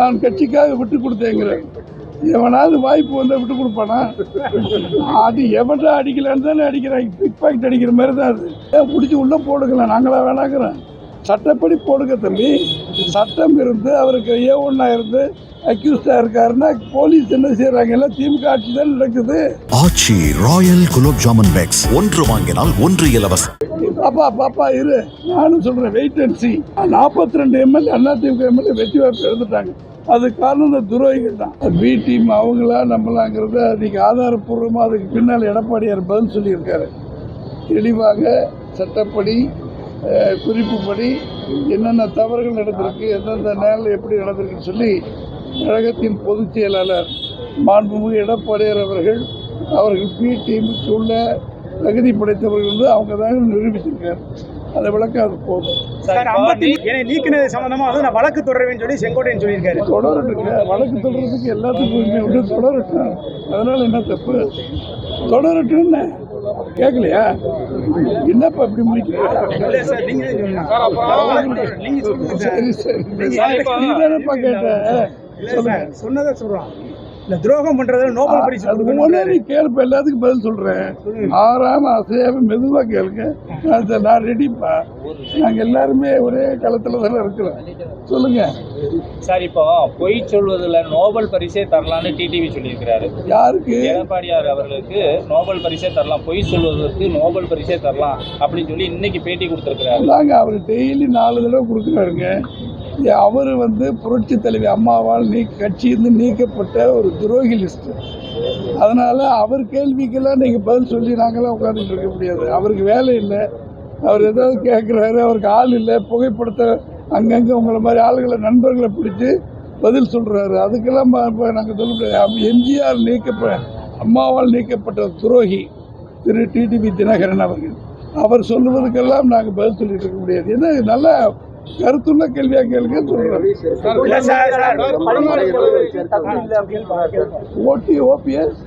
நான் கட்சிக்காக விட்டு கொடுத்தேங்கிறேன். எவனாவது வாய்ப்பு வந்தால் விட்டு கொடுப்பானா? அது எவன்டா அடிக்கலான்னு தானே அடிக்கிறாங்க பிக் பாக்கெட் அடிக்கிற மாதிரி தான் அது. ஏன் பிடிச்சி உள்ளே போடுங்களா நாங்களா வேணாங்கிறோம் சட்டப்படி போடுங்க தம்பி. சட்டம் இருந்து அவருக்கு ஏ ஒன்றா இருந்து அக்யூஸ்டாக இருக்காருன்னா போலீஸ் என்ன செய்கிறாங்க எல்லாம் திமுக ஆட்சி தான் நடக்குது. ஆச்சி ராயல் குலோப் ஜாமுன் பேக்ஸ் ஒன்று வாங்கினால் ஒன்று இலவசம் பாப்பா பாப்பா இரு. நானும் சொல்கிறேன் வெயிட் அண்ட் சி நாற்பத்தி ரெண்டு எம்எல்ஏ அதிமுக எம்எல்ஏ வெற்றி வாய்ப்பு எழுந்துட்டாங்க அது காரணம் இந்த துரோகிகள் தான். பி டீம் அவங்களா நம்மளாங்கிறத அதுக்கு ஆதாரப்பூர்வமாக அதுக்கு பின்னால் எடப்பாடியார் பதில் சொல்லியிருக்காரு. தெளிவாக சட்டப்படி குறிப்புப்படி என்னென்ன தவறுகள் நடந்திருக்கு எந்தெந்த நேரில் எப்படி நடந்திருக்குன்னு சொல்லி கழகத்தின் பொதுச் செயலாளர் மாண்புமிகு எடப்பாடியார் அவர்கள் அவர்கள் பி டீமுக்கு உள்ள தகுதி படைத்தவர்கள் வந்து அவங்க தான் நிரூபித்திருக்கார் அந்த விளக்கம் அது போதும். நீக்கினது சம்பந்தமா வந்து நான் வழக்கு தொடருவேன்னு சொல்லி செங்கோட்டையன் சொல்லியிருக்காரு தொடரட்டுங்க வழக்கு தொடர்றதுக்கு எல்லாத்துக்கும் உரிமை உண்டு தொடரட்டும் அதனால என்ன தப்பு தொடரட்டும் என்ன கேட்கலையா என்னப்பா இப்படி முடிக்கிறீங்க இல்ல சார் நீ தானேப்பா கேட்ட சொன்னதை சொல்றோம் இல்ல துரோகம் பண்றதுல நோபல் பரிசு கொடுக்கணும் நீ கேளுப்ப எல்லாத்துக்கும் பதில் சொல்றேன். ஆறாம அசையாம மெதுவா கேளுங்க. நான் ரெடிப்பா நாங்க எல்லாருமே ஒரே களத்துல தானே இருக்கிறோம். சொல்லுங்க. சார் இப்போ பொய் சொல்வதில் நோபல் பரிசே தரலான்னு டிடிவி சொல்லியிருக்கிறாரு. யாருக்கு? எடப்பாடியார் அவர்களுக்கு நோபல் பரிசே தரலாம் பொய் சொல்வதற்கு நோபல் பரிசே தரலாம் அப்படின்னு சொல்லி இன்னைக்கு பேட்டி கொடுத்துருக்கிறாரு. தாங்க அவர் டெய்லி நாலு தடவை கொடுக்குறாருங்க. அவர் வந்து புரட்சி தலைவி அம்மாவால் நீ கட்சியிருந்து நீக்கப்பட்ட ஒரு துரோகி லிஸ்ட்டு அதனால் அவர் கேள்விக்கெல்லாம் நீங்கள் பதில் சொல்லி நாங்களாம் உட்காந்துட்டு இருக்க முடியாது. அவருக்கு வேலை இல்லை. அவர் ஏதாவது கேட்குறாரு அவருக்கு ஆள் இல்லை. புகைப்படத்தை அங்கங்கே உங்களை மாதிரி ஆளுகளை நண்பர்களை பிடிச்சி பதில் சொல்கிறாரு அதுக்கெல்லாம் இப்போ நாங்கள் சொல்ல முடியாது. எம்ஜிஆர் நீக்கப்ப அம்மாவால் நீக்கப்பட்ட துரோகி திரு டிடிவி தினகரன் அவர்கள். அவர் சொல்லுவதுக்கெல்லாம் நாங்கள் பதில் சொல்லிட்டு இருக்க முடியாது. என்ன நல்லா கருத்துள்ள கேள்வியாக கேளுங்க சொல்கிறேன் இல்ல சார் சார் ஓடி ஓபிஎஸ்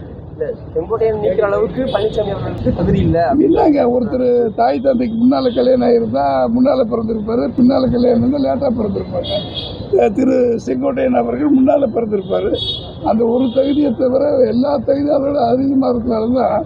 இல்லைங்க ஒருத்தர் தாய் தந்தைக்கு முன்னால் கல்யாணம் ஆகிருந்தா முன்னால் பிறந்திருப்பாரு பின்னால் கல்யாணம் இருந்தால் லேட்டாக பிறந்திருப்பாங்க திரு செங்கோட்டையன் அவர்கள் முன்னால் பிறந்திருப்பார் அந்த ஒரு தகுதியை தவிர எல்லா தகுதியும் அதோட அதிகமாக இருக்கிறனால தான்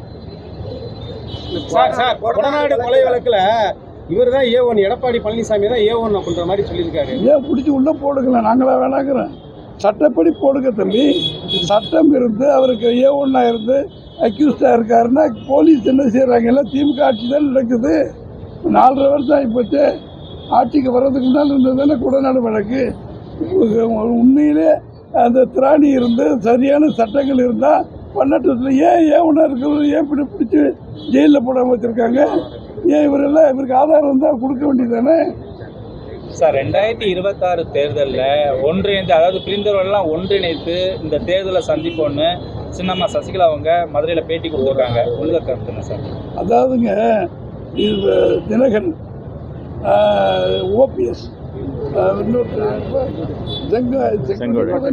சார் சார் கொடநாடு கொலை வழக்கில் இவர் தான் ஏ ஒன் எடப்பாடி பழனிசாமி தான் ஏ ஒன் அப்படின்ற மாதிரி சொல்லியிருக்காரு. ஏன் பிடிச்சி உள்ளே போடுங்களேன் நாங்களா வேணாங்கிறோம். சட்டப்படி போடுங்க தம்பி. சட்டம் இருந்து அவருக்கு ஏ ஒன்றா இருந்து அக்யூஸ்டாக இருக்காருன்னா போலீஸ் என்ன செய்கிறாங்க எல்லாம் திமுக ஆட்சி தான் நடக்குது. நாலரை வருஷம் ஆகிப்போச்சு. ஆட்சிக்கு வர்றதுக்கு முன்னால் இருந்தது தானே குடநாடு வழக்கு? உண்மையிலே அந்த திராணி இருந்து சரியான சட்டங்கள் இருந்தால் பன்னெண்டு ஏன் ஏன் ஒன்றா இருக்கிறது? ஏன் இப்படி பிடிச்சி ஜெயிலில் போடாமல் வச்சுருக்காங்க? ஏன் இவரெல்லாம் இவருக்கு ஆதாரம் இருந்தால் கொடுக்க வேண்டியதானே சார் ரெண்டாயிரத்தி இருபத்தாறு தேர்தலில் ஒன்றிணைந்து அதாவது பிரிந்தவர்கள்லாம் ஒன்றிணைத்து இந்த தேர்தலை சந்திப்போன்னு சின்னம்மா சசிகலா அவங்க மதுரையில் பேட்டி கொடுத்துருக்காங்க. உங்க கருத்து என்ன சார்? அதாவதுங்க இது தினகரன் ஓபிஎஸ் இன்னொருத்தர்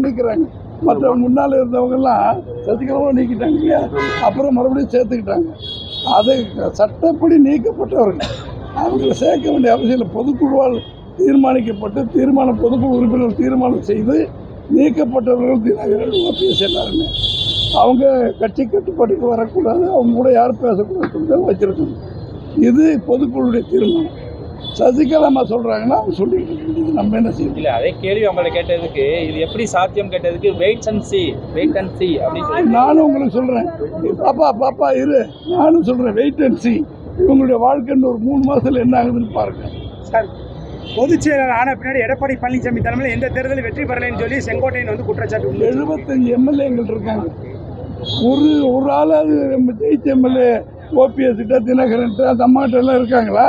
நீக்கிறாங்க. மற்ற முன்னால் இருந்தவங்கெல்லாம் சசிகலாவும் நீக்கிட்டாங்க இல்லையா? அப்புறம் மறுபடியும் சேர்த்துக்கிட்டாங்க. அதை சட்டப்படி நீக்கப்பட்டவர்கள். அவங்களை சேர்க்க வேண்டிய அவசியம் இல்லை. பொதுக்குழுவால் தீர்மானிக்கப்பட்டு தீர்மானம் பொதுக்குழு உறுப்பினர் தீர்மானம் செய்து நீக்கப்பட்டவர்கள் தினகரன் ஓபிஎஸ் எல்லாருமே. அவங்க கட்சி கட்டுப்பாட்டுக்கு வரக்கூடாது. அவங்க கூட யாரும் பேசக்கூடாது தான் வச்சிருக்கணும் இது பொதுக்குழுடைய தீர்மானம். சசிகலா அம்மா சொல்கிறாங்கன்னா அவங்க சொல்லிட்டு. நம்ம என்ன செய்யணும் இல்ல அதே கேள்வி உங்களை கேட்டதுக்கு இது எப்படி சாத்தியம் கேட்டதுக்கு wait and see wait and see அப்படின்னு சொல்லி. நானும் உங்களுக்கு சொல்கிறேன் பாப்பா பாப்பா இரு. நானும் சொல்கிறேன் வெயிட் அண்ட் சி இவங்களுடைய வாழ்க்கைன்னு ஒரு மூணு மாதத்தில் என்ன ஆகுதுன்னு பாருங்கள் சார் பொதுச் செயலாளர் ஆன பின்னாடி எடப்பாடி பழனிசாமி தலைமையில் எந்த தேர்தலில் வெற்றி பெறலைன்னு சொல்லி செங்கோட்டையன் வந்து குற்றச்சாட்டு. எழுபத்தஞ்சு எம்எல்ஏங்கள் இருக்காங்க. ஒரு ஒரு ஆளாவது நம்ம ஜெயிச்ச எம்எல்ஏ ஓபிஎஸ் கிட்ட தினகரன் அந்த அம்மாட்ட எல்லாம் இருக்காங்களா?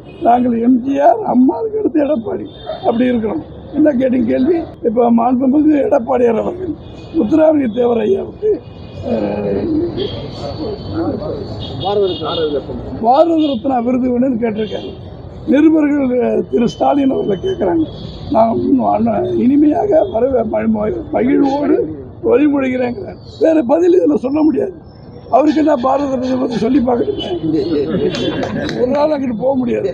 நாங்கள் எம்ஜிஆர் அம்மாவுக்கு அடுத்து எடப்பாடி. அப்படி இருக்கிறோம் என்ன கேட்டீங்க கேள்வி? இப்போ மாண்புமிகு எடப்பாடியார் அவர்கள் முத்துராமலிங்க தேவர் ஐயாவுக்கு பாரத ரத்னா விருது வேணும்னு கேட்டிருக்காங்க நிருபர்கள் திரு ஸ்டாலின் அவர்களை கேட்குறாங்க நான் இன்னும் இனிமையாக வர மகிழ்வோடு வழிமொழிகிறேங்கிறார் வேறு பதில் இதில் சொல்ல முடியாது. அவருக்கு என்ன பாரத பற்றி சொல்லி பார்க்கணுமே. ஒரு நாள் அங்கிட்டு போக முடியாது.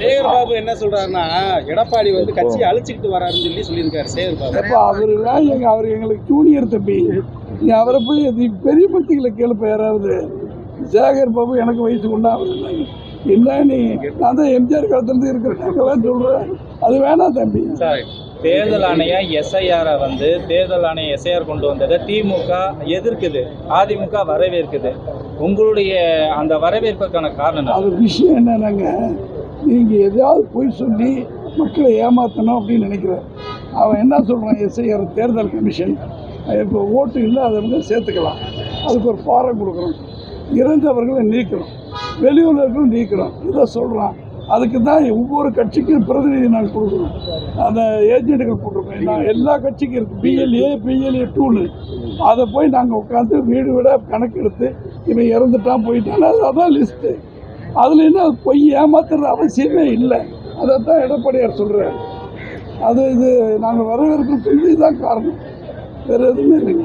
சேகர் பாபு என்ன சொல்றாருன்னா எடப்பாடி வந்து கட்சியை அழிச்சுக்கிட்டு வராருன்னு சொல்லி சொல்லியிருக்காரு சேகர் பாபு. அப்போ அவரெல்லாம் எங்க அவர் எங்களுக்கு ஜூனியர் தம்பி. நீ அவரை போய் நீ பெரிய பத்திகளை கேளுப்ப யாராவது. சேகர் பாபு எனக்கு வயசு கொண்டா என்ன நீ நான் தான் எம்ஜிஆர் காலத்துலேருந்து இருக்கிறேன். சொல்கிறேன் அது வேணாம் தம்பி. சார் தேர்தல் ஆணையம் எஸ்ஐஆரை வந்து தேர்தல் ஆணையம் எஸ்ஐஆர் கொண்டு வந்ததை திமுக எதிர்க்குது. அதிமுக வரவேற்குது. உங்களுடைய அந்த வரவேற்புக்கான காரணம் என்ன? அது விஷயம் என்னன்னாங்க? நீங்கள் எதையாவது போய் சொல்லி மக்களை ஏமாற்றணும் அப்படின்னு நினைக்கிறேன். அவன் என்ன சொல்கிறான் எஸ்ஐஆர் தேர்தல் கமிஷன். இப்போ ஓட்டு வந்து சேர்த்துக்கலாம். அதுக்கு ஒரு ஃபாரம் கொடுக்குறோம் இறந்தவர்களை நீக்கிறோம் வெளியூரில் இருக்கிறவங்க நீக்கிறோம் இதை சொல்கிறான் அதுக்கு தான் ஒவ்வொரு கட்சிக்கும் பிரதிநிதி நாங்கள் கொடுக்குறோம் அந்த ஏஜென்ட்டுகள் போட்டிருக்கோம் நான் எல்லா கட்சிக்கும் இருக்குது பிஎல்ஏ பிஎல்ஏ டூலு அதை போய் நாங்கள் உட்காந்து வீடு வீட கணக்கெடுத்து இவன் இறந்துட்டான் போயிட்டான். அது அதான் லிஸ்ட்டு அதில் என்ன பொய் ஏமாத்துற அவசியமே இல்லை. அதைத்தான் எடப்பாடியார் சொல்கிறார் அது இது நாங்கள் வரவேற்கிறது இதுதான் காரணம். வேறு எதுவுமே இல்லைங்க